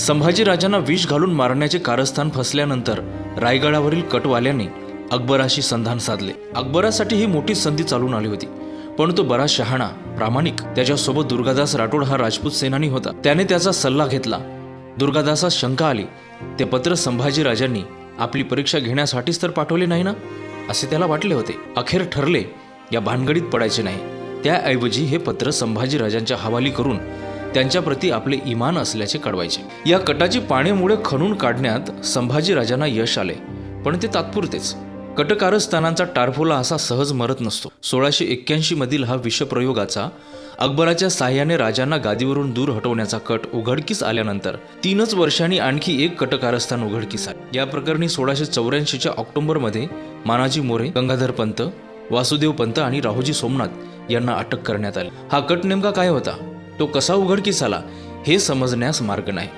संभाजीराजांना विष घालून मारण्याचे कारस्थान फसल्यानंतर रायगडावरील कटवाल्याने अकबराशी संधान साधले. अकबरासाठी ही मोठी संधी चालून आली होती. पण तो बराच शहाणा प्रामाणिक त्याच्यासोबत दुर्गादास राठोड हा राजपूत सेनानी होता. त्याने त्याचा सल्ला घेतला. दुर्गादासास शंका आली ते पत्र संभाजीराजांनी आपली परीक्षा घेण्यासाठीच तर पाठवले नाही ना? असे त्याला वाटले होते. अखेर ठरले या भानगडीत पडायचे नाही. त्याऐवजी हे पत्र संभाजीराजांच्या हवाली करून त्यांच्याप्रती आपले इमान असल्याचे कळवायचे. या कटाची पाण्यामुळे खणून काढण्यात संभाजीराजांना यश आले पण ते तात्पुरतेच. कटकारस्थानांचा टारफोला असा सहज मरत नसतो. सोळाशे एक्क्याऐंशी मधील हा विषप्रयोगाचा अकबराच्या साह्याने राजांना गादीवरून दूर हटवण्याचा कट उघडकीस आल्यानंतर तीनच वर्षांनी आणखी एक कटकारस्थान उघडकीस आले. या प्रकरणी सोळाशे चौऱ्याऐंशीच्या ऑक्टोबरमध्ये मानाजी मोरे गंगाधर पंत वासुदेव पंत आणि राहुजी सोमनाथ यांना अटक करण्यात आली. हा कट नेमका काय होता? तो कसा उघडकीस आला हे समजण्यास मार्ग नाही.